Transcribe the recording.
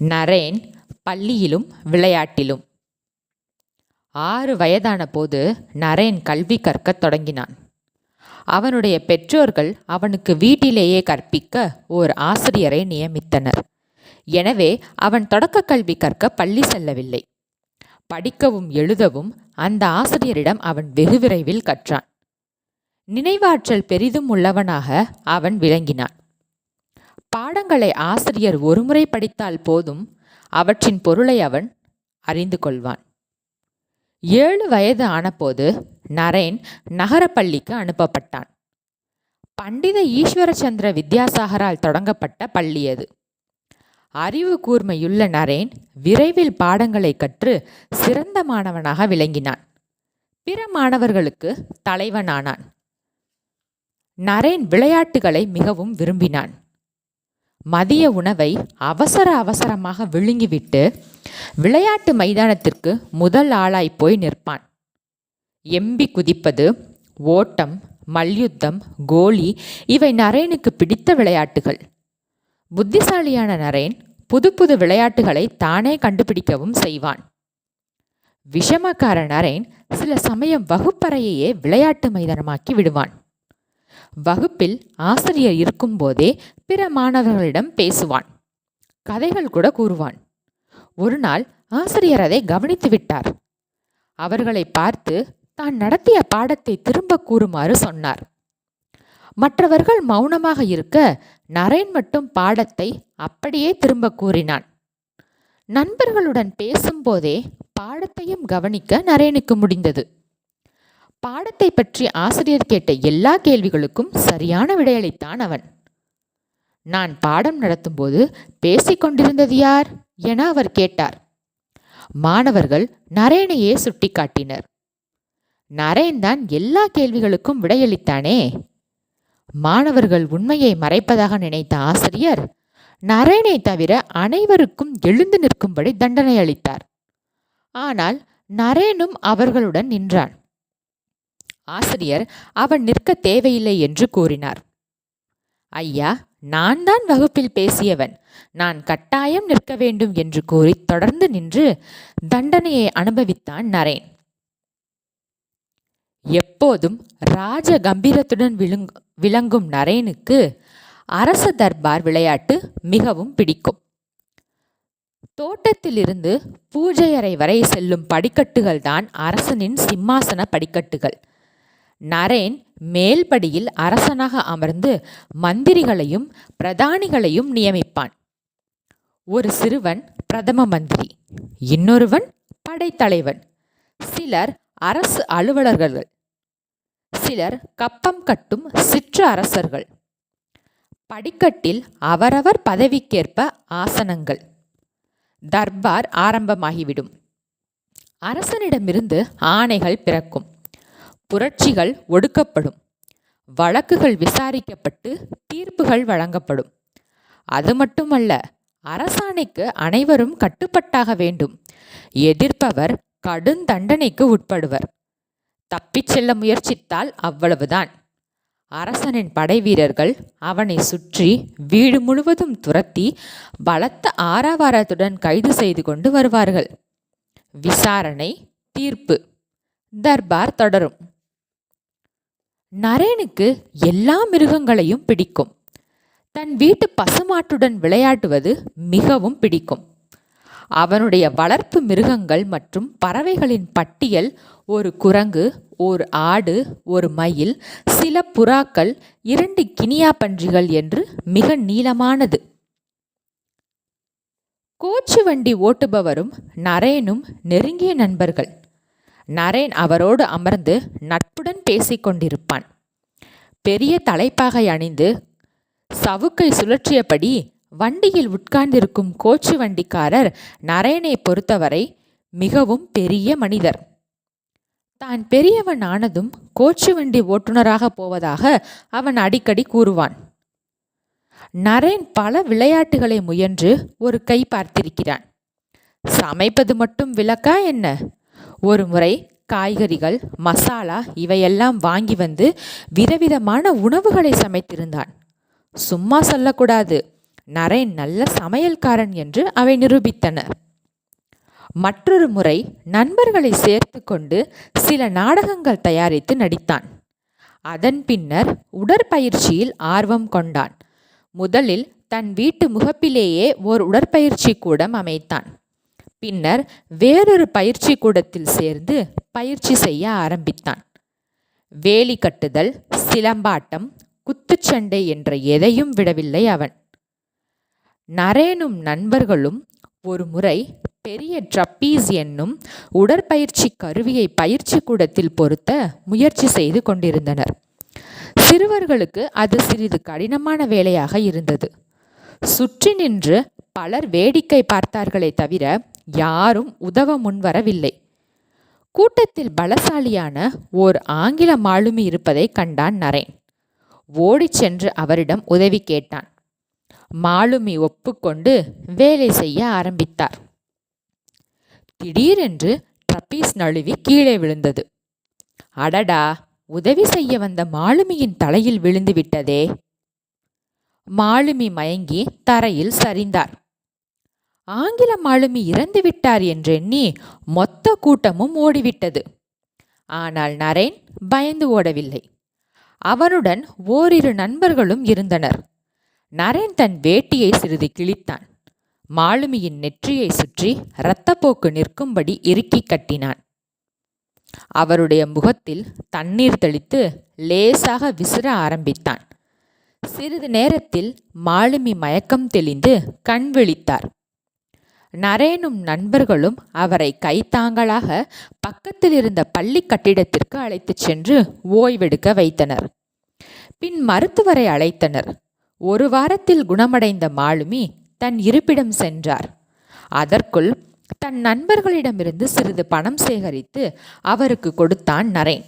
நரேன் பள்ளியிலும் விளையாட்டிலும். ஆறு வயதான போது நரேன் கல்வி கற்கத் தொடங்கினான். அவனுடைய பெற்றோர்கள் அவனுக்கு வீட்டிலேயே கற்பிக்க ஓர் ஆசிரியரை நியமித்தனர். எனவே அவன் தொடக்க கல்வி கற்க பள்ளி செல்லவில்லை. படிக்கவும் எழுதவும் அந்த ஆசிரியரிடம் அவன் வெகு விரைவில் கற்றான். நினைவாற்றல் பெரிதும் உள்ளவனாக அவன் விளங்கினான். பாடங்களை ஆசிரியர் ஒருமுறை படித்தால் போதும் அவற்றின் பொருளை அவன் அறிந்து கொள்வான். ஏழு வயது ஆனபோது நரேன் நகரப்பள்ளிக்கு அனுப்பப்பட்டான். பண்டித ஈஸ்வரச்சந்திர வித்யாசாகரால் தொடங்கப்பட்ட பள்ளி அது. அறிவு கூர்மையுள்ள நரேன் விரைவில் பாடங்களை கற்று சிறந்த மாணவனாக விளங்கினான். பிற மாணவர்களுக்கு தலைவனானான். நரேன் விளையாட்டுகளை மிகவும் விரும்பினான். மதிய உணவை அவசர அவசரமாக விழுங்கிவிட்டு விளையாட்டு மைதானத்திற்கு முதல் ஆளாய் போய் நிற்பான். எம்பி குதிப்பது ஓட்டம் மல்யுத்தம் கோலி இவை நரேனுக்கு பிடித்த விளையாட்டுகள். புத்திசாலியான நரேன் புது புது விளையாட்டுகளை தானே கண்டுபிடிக்கவும் செய்வான். விஷமக்கார நரேன் சில சமயம் வகுப்பறையையே விளையாட்டு மைதானமாக்கி விடுவான். வகுப்பில் ஆசிரியர் இருக்கும்போதே பிற மாணவர்களிடம் பேசுவான். கதைகள் கூட கூறுவான். ஒரு நாள் ஆசிரியர் அதை கவனித்து விட்டார். அவர்களை பார்த்து தான் நடத்திய பாடத்தை திரும்ப கூறுமாறு சொன்னார். மற்றவர்கள் மௌனமாக இருக்க நரேன் மட்டும் பாடத்தை அப்படியே திரும்ப கூறினான். நண்பர்களுடன் பேசும்போதே பாடத்தையும் கவனிக்க நரேனுக்கு முடிந்தது. பாடத்தை பற்றி ஆசிரியர் கேட்ட எல்லா கேள்விகளுக்கும் சரியான விடையளித்தான் அவன். நான் பாடம் நடத்தும்போது பேசிக்கொண்டிருந்தது யார்? என அவர் கேட்டார். மாணவர்கள் நரேனையே சுட்டிக்காட்டினர் நரேன் தான் எல்லா கேள்விகளுக்கும் விடையளித்தானே? மாணவர்கள் உண்மையை மறைப்பதாக நினைத்த ஆசிரியர் நரேனை தவிர அனைவருக்கும் எழுந்து நிற்கும்படி தண்டனை அளித்தார். ஆனால் நரேனும் அவர்களுடன் நின்றான். ஆசிரியர் அவன் நிற்க தேவையில்லை என்று கூறினார். ஐயா நான் தான் வகுப்பில் பேசியவன். நான் கட்டாயம் நிற்க வேண்டும் என்று கூறி தொடர்ந்து நின்று தண்டனையை அனுபவித்தான் நரேன். எப்போதும் ராஜ கம்பீரத்துடன் விழுங் விளங்கும் நரேனுக்கு அரச தர்பார் விளையாட்டு மிகவும் பிடிக்கும். தோட்டத்திலிருந்து பூஜை அறை வரை செல்லும் படிக்கட்டுகள் தான் அரசனின் சிம்மாசன படிக்கட்டுகள். நரேன் மேல்படியில் அரசனாக அமர்ந்து மந்திரிகளையும் பிரதானிகளையும் நியமிப்பான். ஒரு சிறுவன் பிரதம மந்திரி இன்னொருவன் படைத்தலைவன் சிலர் அரசு அலுவலர்கள் சிலர் கப்பம் கட்டும் சிற்று அரசர்கள். படிக்கட்டில் அவரவர் பதவிக்கேற்ப ஆசனங்கள். தர்பார் ஆரம்பமாகிவிடும். அரசனிடமிருந்து ஆணைகள் பிறக்கும். புரட்சிகள் ஒடுக்கப்படும். வழக்குகள் விசாரிக்கப்பட்டு தீர்ப்புகள் வழங்கப்படும். அது மட்டுமல்ல அரசாணைக்கு அனைவரும் கட்டுப்பட்டாக வேண்டும். எதிர்ப்பவர் கடுந்தண்டனைக்கு உட்படுவர். தப்பிச் செல்ல முயற்சித்தால் அவ்வளவுதான். அரசனின் படைவீரர்கள் அவனை சுற்றி வீடு முழுவதும் துரத்தி பலத்த ஆரவாரத்துடன் கைது செய்து கொண்டு வருவார்கள். விசாரணை தீர்ப்பு. தர்பார் தொடரும். நரேனுக்கு எல்லா மிருகங்களையும் பிடிக்கும். தன் வீட்டு பசுமாட்டுடன் விளையாடுவது மிகவும் பிடிக்கும். அவனுடைய வளர்ப்பு மிருகங்கள் மற்றும் பறவைகளின் பட்டியல் ஒரு குரங்கு ஒரு ஆடு ஒரு மயில் சில புறாக்கள் இரண்டு கினியா பன்றிகள் என்று மிக நீளமானது. கோச்சு வண்டி ஓட்டுபவரும் நரேனும் நெருங்கிய நண்பர்கள். நரேன் அவரோடு அமர்ந்து நட்புடன் பேசிக்கொண்டிருப்பான். பெரிய தலைப்பாகை அணிந்து சவுக்கை சுழற்றியபடி வண்டியில் உட்கார்ந்திருக்கும் கோச்சு வண்டிக்காரர் நரேனை பொறுத்தவரை மிகவும் பெரிய மனிதர். தான் பெரியவன் ஆனதும் கோச்சு வண்டி ஓட்டுநராக போவதாக அவன் அடிக்கடி கூறுவான். நரேன் பல விளையாட்டுகளை முயன்று ஒரு கை பார்த்திருக்கிறான். சமைப்பது மட்டும் விளக்கா என்ன? ஒரு முறை காய்கறிகள் மசாலா இவையெல்லாம் வாங்கி வந்து விதவிதமான உணவுகளை சமைத்திருந்தான். சும்மா சொல்லக்கூடாது. நரேன் நல்ல சமையல்காரன் என்று அவை நிரூபித்தன. மற்றொரு முறை நண்பர்களை சேர்த்து கொண்டு சில நாடகங்கள் தயாரித்து நடித்தான். அதன் பின்னர் உடற்பயிற்சியில் ஆர்வம் கொண்டான். முதலில் தன் வீட்டு முகப்பிலேயே ஓர் உடற்பயிற்சி கூடம் அமைத்தான். பின்னர் வேறொரு பயிற்சி கூடத்தில் சேர்ந்து பயிற்சி செய்ய ஆரம்பித்தான். வேலி கட்டுதல் சிலம்பாட்டம் குத்துச்சண்டை என்ற எதையும் விடவில்லை அவன். நரேனும் நண்பர்களும் ஒரு முறை பெரிய ட்ரப்பீஸ் என்னும் உடற்பயிற்சி கருவியை பயிற்சி கூடத்தில் பொருத்த முயற்சி செய்து கொண்டிருந்தனர். சிறுவர்களுக்கு அது சிறிது கடினமான வேலையாக இருந்தது. சுற்றி நின்று பலர் வேடிக்கை பார்த்தார்களே தவிர யாரும் உதவ முன்வரவில்லை. கூட்டத்தில் பலசாலியான ஓர் ஆங்கில மாலுமி இருப்பதை கண்டான் நரேன். ஓடிச் சென்று அவரிடம் உதவி கேட்டான். மாலுமி ஒப்புக்கொண்டு வேலை செய்ய ஆரம்பித்தார். திடீரென்று ட்ரப்பீஸ் நழுவி கீழே விழுந்தது. அடடா உதவி செய்ய வந்த மாலுமியின் தலையில் விழுந்து விட்டதே. மாலுமி மயங்கி தரையில் சரிந்தார். ஆங்கிலம் ஆளுமி இறந்து விட்டார் என்றெண்ணி மொத்த கூட்டமும் ஓடிவிட்டது. ஆனால் நரேன் பயந்து ஓடவில்லை. அவனுடன் ஓரிரு நண்பர்களும் இருந்தனர். நரேன் தன் வேட்டியை சிறிது கிழித்தான். மாலுமியின் நெற்றியை சுற்றி இரத்தப்போக்கு நிற்கும்படி இறுக்கி கட்டினான். அவருடைய முகத்தில் தண்ணீர் தெளித்து லேசாக விசிற ஆரம்பித்தான். சிறிது நேரத்தில் மாலுமி மயக்கம் தெளிந்து கண் விழித்தார். நரேனும் நண்பர்களும் அவரை கைத்தாங்களாக பக்கத்தில் இருந்த பள்ளி கட்டிடத்திற்கு அழைத்துச் சென்று ஓய்வெடுக்க வைத்தனர். பின் மருத்துவரை அழைத்தனர். ஒரு வாரத்தில் குணமடைந்த மாலுமி தன் இருப்பிடம் சென்றார். அதற்குள் தன் நண்பர்களிடமிருந்து சிறிது பணம் சேகரித்து அவருக்கு கொடுத்தான் நரேன்.